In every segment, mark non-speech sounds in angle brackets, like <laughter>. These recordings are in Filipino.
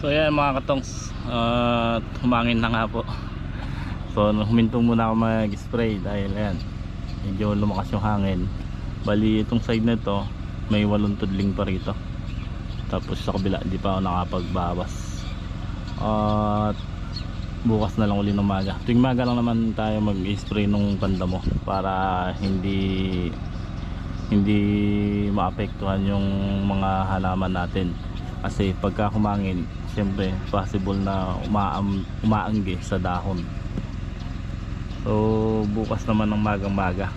So yan mga katongs. At humangin na nga po. So humintong muna ako mag-spray dahil ayan Medyo lumakas yung hangin. Bali itong side na to may walong tudling pa rito. Tapos sa kabila hindi pa ako nakapagbawas. At bukas na lang uli ng maga. Tuwing maga lang naman tayo mag-spray nung banda mo Para hindi hindi maapektuhan yung mga halaman natin. Kasi pagka humangin siyempre possible na umaam, umaanggi sa dahon. So bukas naman ng magang maga.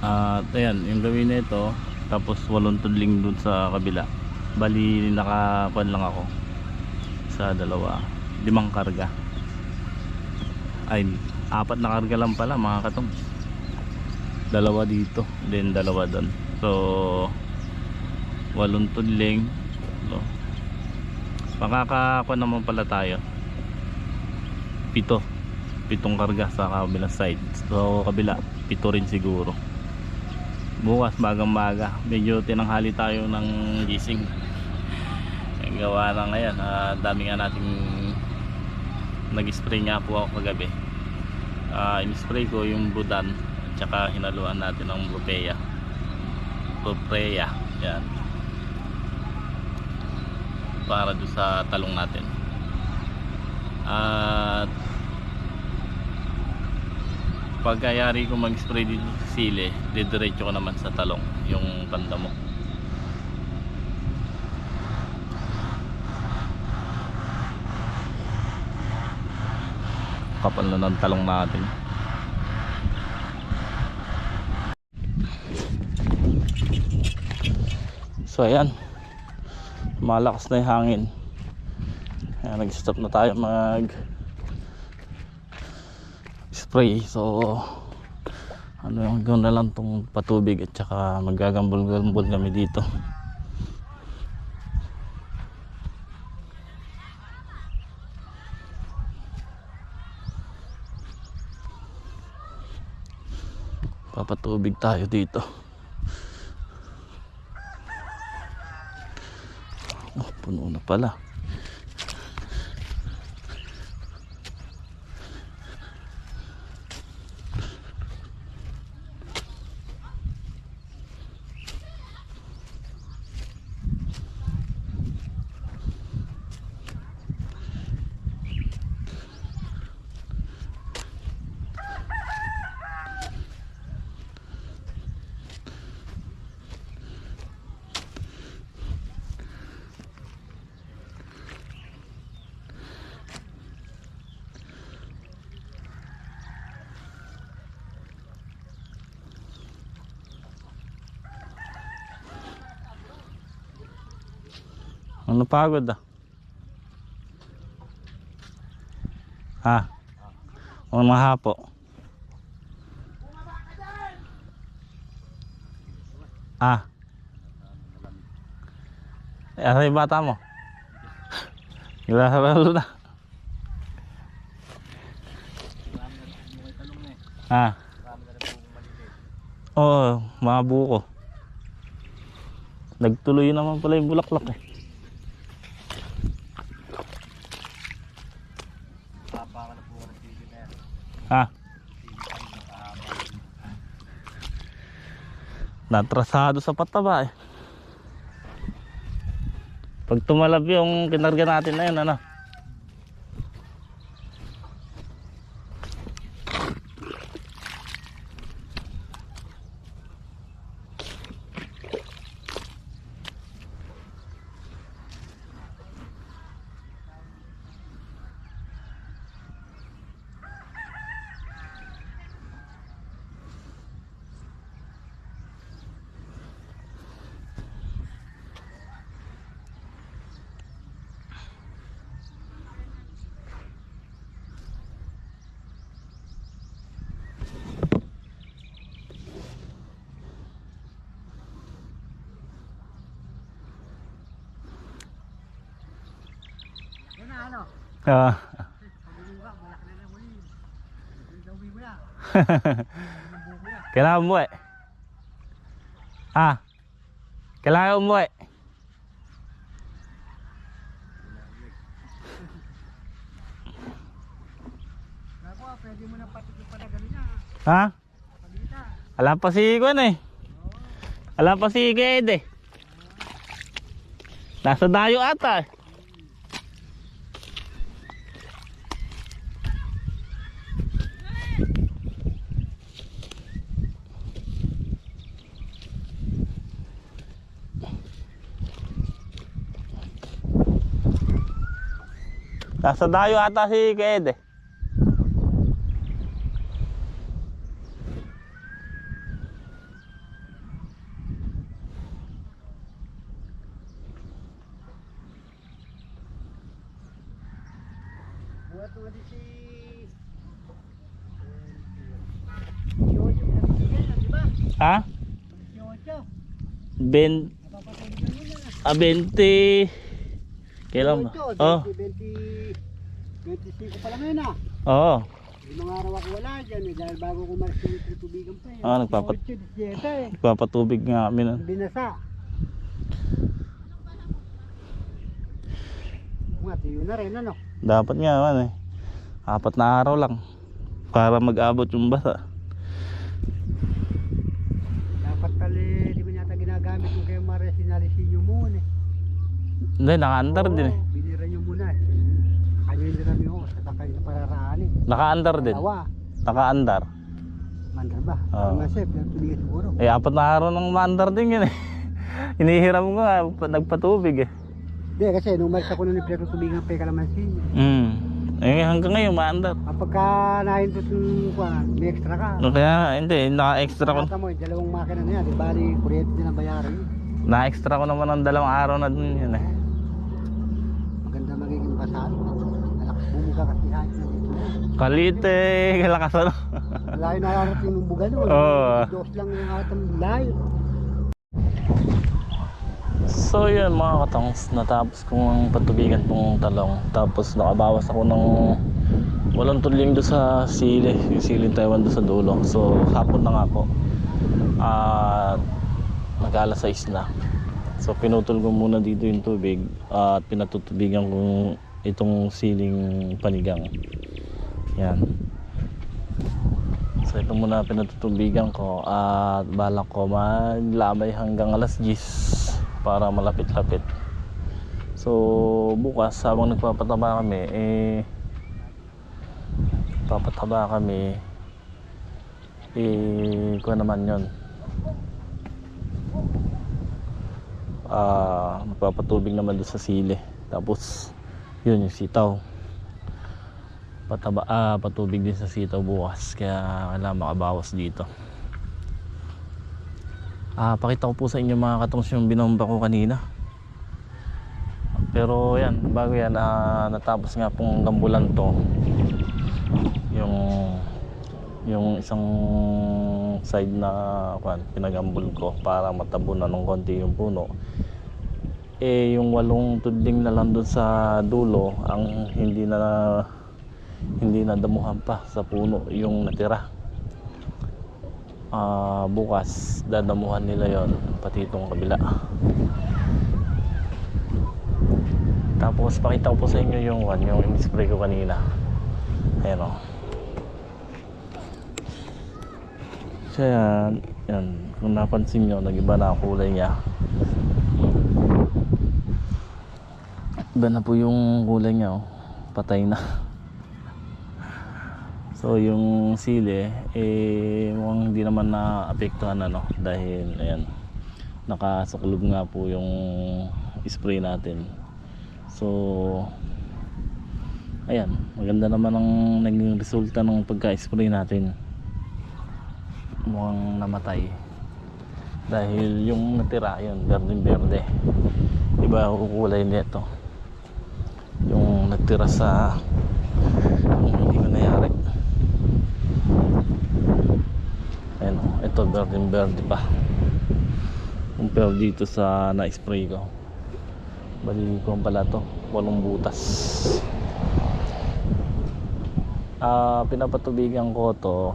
At ayan yung gawin na ito tapos walong tudling dun sa kabila. Bali nakapan lang ako sa dalawa. Limang karga. Ay apat na karga lang pala mga katong. Dalawa dito then dalawa doon so walong tudling. So, makakakuha naman pala tayo. Pito. Pitong karga sa kabilang side. So kabila pito rin siguro. Bukas magang maga medyo tinanghali tayo ng gising. <laughs> Ang gawa na ngayon. Ah, dami nga nating nag-spray nga po ako kagabi. Uh, in-spray ko yung budan at saka hinaluan natin ng rupeya rupeya yan. Para doon sa talong natin. At pagkayari ko mag-spray dito sa sili didiretso ko naman sa talong yung tanda mo. Kapal na ng talong natin so ayan. Malakas na yung hangin. Ayan, nag stop na tayo mag spray. So ano yung gawin na lang tong patubig at saka magagambol-gambol kami dito. Papatubig tayo dito oh, puno na pala Ano pagod ah? Ha? O mga hapo? Ah. Eh, asa yung bata mo? Wala sa balo na. Ha? Oo, mga buko. Nagtuloy naman pala yung bulaklak eh. Ha? Natrasado sa pataba eh. Pag tumalab yung kinarga natin na yun, ano? Na. <laughs> Kailangan mo eh. Ah. Kailangan umuwi. Ah, pwede mo na pati padagal niya. Ha? Pagita. Alam pa si Kwan eh. Alam pa si Ked eh. Nasa dayo ata eh. Nasa dayo ata si Ked eh. Ha? Yoyo. Ben, Napapatay na muna na. ah, 20. Kailan ba? Oh, 20, 25 pa lang ngayon ah. oo. Yung mga araw ako wala dyan eh, dahil bago ko maras yung tubigan pa eh. Ah, nagpapat- 8, 17 eh. Nagpapatubig nga kami nun. Binasa. Nga, tiyo na rin ano. Dapat nga man eh. Apat na araw lang. Para mag-abot yung basa. Dapat pala, di ba yata ginagamit yung kayo Maria sinalisin nyo muna eh. Hindi, naka-under din eh. Oo, Binira nyo muna eh. Kanyo yung nirami ho, sa takay na eh. Naka-under din. Dalawa. Naka-under. Mandar ba? Oo. Mga chef, yung tuloy siguro. Eh, apat na araw ng ma-under din yun eh. <laughs> Inihiram ko nga, pa- nagpatubig eh. Hindi, kasi nung malis ako nun yung pinatutubigan pa yung kalamansin. Hmm. Eh, hanggang ngayon, ma-under. Kapag ka nahindot yung kuwan, may extra ka. No, kaya, hindi, naka-extra ko. Nakata mo, yung dalawang makina na yan, di bali, kuryente din ang bayaran. Na-extra ko naman ng dalawang araw na dun yun eh. Maganda magiging basal. Malakas bumuga kasi hangin. Kalite, kalakas <laughs> ano. Layo na narating ng buga nun. Oo. Dos lang yung atang layo. So yun mga katongs, natapos kong patubigan tong talong. Tapos nakabawas ako ng walang tuling doon sa sili, yung siling Taiwan doon sa dulo. So hapon na nga po. At nag-alas 6 na. So pinutol ko muna dito yung tubig at pinatutubigan ko itong siling panigang. Yan. So ito muna pinatutubigan ko at balak ko maglamay hanggang alas 10 para malapit-lapit. So bukas habang nagpapataba kami eh papataba kami eh kuha naman yon ah magpapatubig naman doon sa sili tapos yun yung sitaw pataba ah, patubig din sa sitaw bukas kaya kailangan makabawas dito. Ah pakita ko po sa inyo mga katongs yung binomba ko kanina. Pero yan bago yan ah, natapos nga pong gambulan to. Yung yung isang side na kwan, pinagambol ko para matabunan ng konti yung puno. Eh yung walong tudling na lang doon sa dulo ang hindi na hindi na damuhan pa sa puno yung natira. Ah, bukas dadamuhan nila yon pati itong kabila. Tapos pakita ko po sa inyo yung one, yung in-spray ko kanina. Ayan o so yan yan. Kung napansin nyo nagiba na ang kulay niya. Iba na po yung kulay niya oh. patay na So yung sili eh mukhang hindi naman na apektuhan ano dahil ayan nakasuklob nga po yung spray natin. So ayan maganda naman ang naging resulta ng pagka-spray natin. Mukhang namatay. Dahil yung natira yun berdeng berde. Iba ang kulay nito. Yung natira sa yung hindi ko nayari. Ayan o, ito berdeng berde pa. Compare dito sa na-spray ko. Bali ko pala to, walong butas. Ah, pinapatubigan ko to.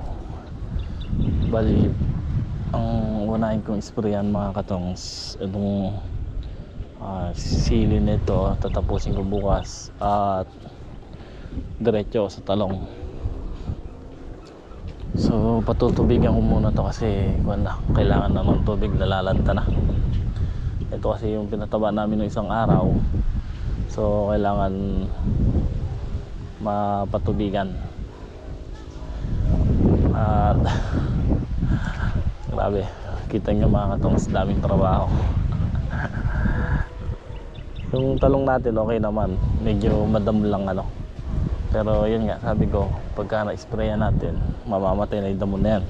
Bali ang unahin kong isprayan mga katongs itong ah, sili nito tatapusin ko bukas at diretso sa talong so patutubigan ko muna to kasi na, kailangan na ng tubig nalalanta na. Ito kasi yung pinataba namin ng isang araw. So kailangan mapatubigan. At <laughs> grabe kita nyo mga katongs daming trabaho. <laughs> Yung talong natin okay naman. Medyo madam lang ano pero yun nga sabi ko pagka na-sprayan natin mamamatay na yung damo na yan.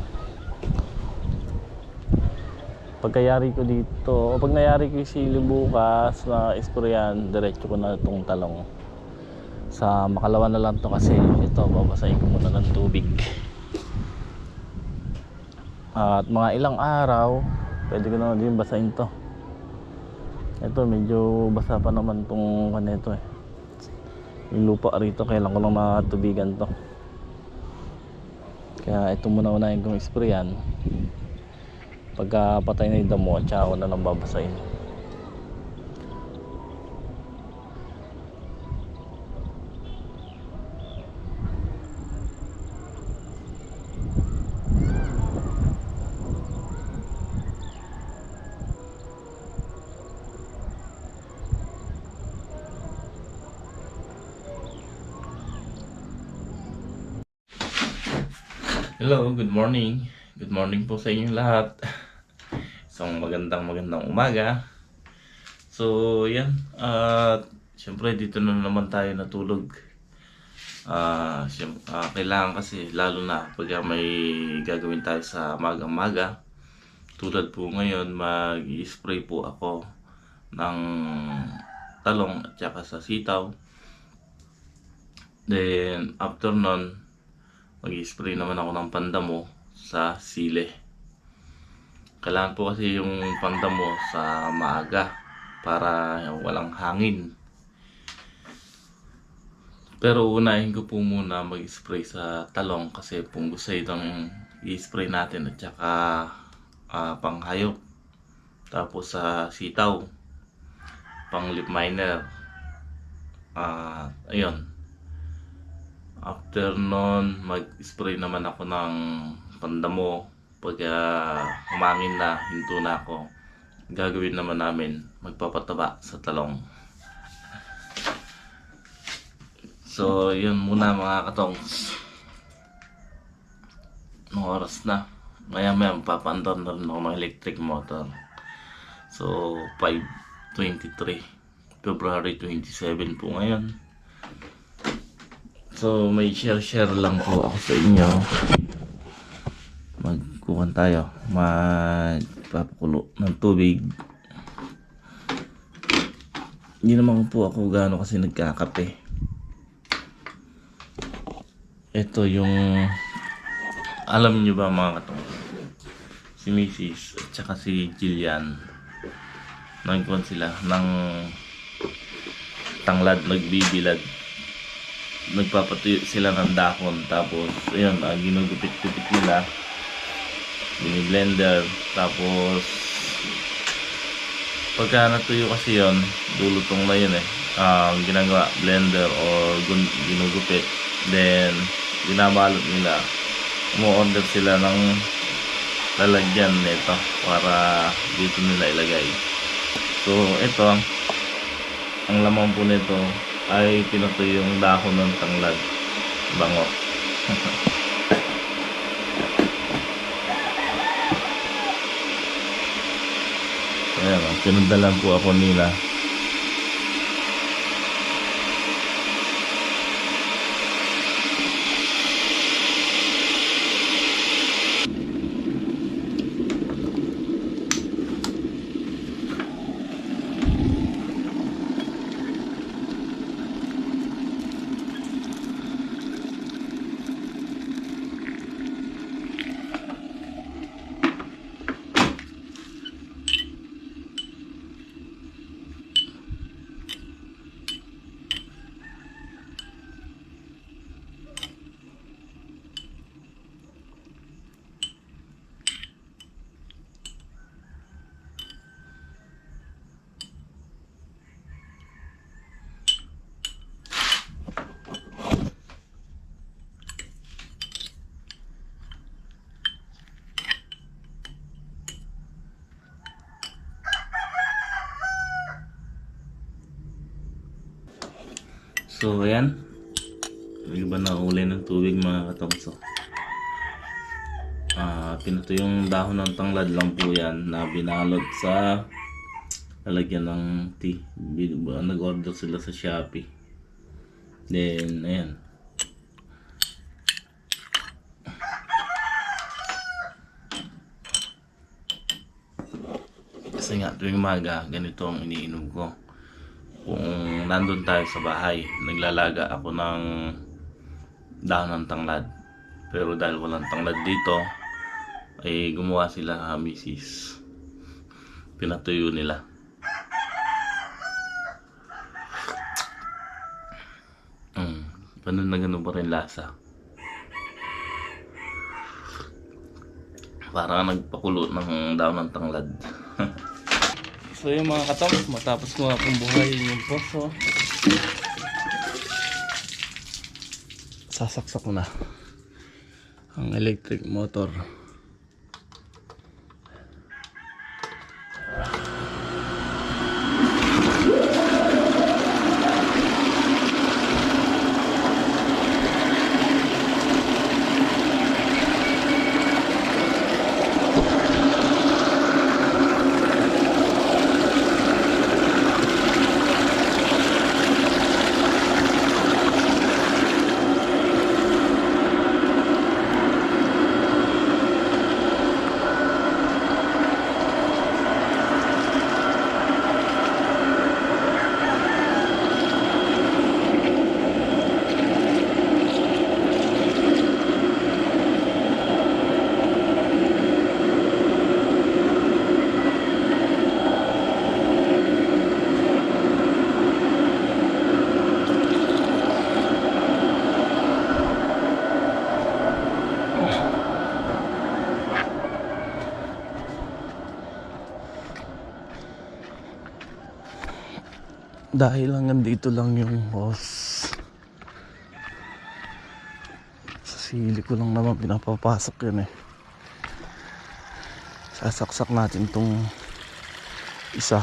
Pagkayari ko dito o pag nayari ko yung sili bukas na sprayan diretso ko na itong talong. Sa makalawa na lang to kasi ito babasahin ko muna ng tubig. At mga ilang araw pwede ko na din basahin to. Ito medyo basa pa naman tong kanito eh lupa rito kailan ko lang matubigan to. Kaya ito muna unahin kong sprayan. Pagka patay na yung damo tsaka ko na lang babasahin good morning. Good morning po sa inyong lahat. Isang magandang magandang umaga. So, yan. At syempre dito na naman tayo natulog. Ah, syem- ah, kailangan kasi lalo na pag may gagawin tayo sa magang-maga. Tulad po ngayon, mag-spray po ako ng talong at saka sa sitaw. Then, after nun, mag-spray naman ako ng pandamo sa sile. Kailangan po kasi yung pandamo sa maaga para walang hangin. Pero unahin ko po muna mag-spray sa talong kasi fungicide ang i-spray natin at saka ah, panghayop. Tapos sa sitaw, pang lip miner. Ah, ayun. After nun, mag-spray naman ako ng pandamo. Pag ah, humangin na, hinto na ako. Gagawin naman namin, magpapataba sa talong. So, yun muna mga katongs. Anong oras na? Maya maya, magpapandar na rin ako ng electric motor. So, 5.23. February 27 po ngayon. So, may share-share lang po ako sa inyo. Magkuhan tayo. Magpapakulo ng tubig. Hindi naman po ako gaano kasi nagkakape. Ito yung... Alam niyo ba mga katong? Si Mrs. at saka si Jillian. Nangkuhan sila ng tanglad, nagbibilad nagpapatuyo sila ng dahon tapos ayun uh, ginugupit-gupit nila. Blender tapos pagka natuyo kasi yon dulutong na yun eh. Ah, ang ginagawa blender or ginugupit. Then binabalot nila. Umu-order sila ng lalagyan nito para dito nila ilagay. So ito ang laman po nito ay pinutoy yung dahon ng tanglad. Bango. <laughs> Ayan, oh, pinadalan po ako nila. So, ayan. Yung iba na uli ng tubig mga katamso. Ah, pinato yung dahon ng tanglad lang po yan na binalot sa lalagyan ng tea. Nag-order sila sa Shopee. Then, ayan. Kasi nga tuwing umaga, ganito ang iniinom ko. Kung nandun tayo sa bahay, naglalaga ako ng dahon ng tanglad. Pero dahil walang tanglad dito, ay gumawa sila misis. Pinatuyo nila. Mm, ganun na ganun pa rin lasa. Parang nagpakulo ng dahon ng tanglad. So yung mga katong, matapos ko nga pong buhayin yung poso, sasaksak na ang electric motor. Dahil hanggang dito lang yung hose. Sa sili ko lang naman pinapapasok yun eh. Sasaksak natin tong isa.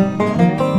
Música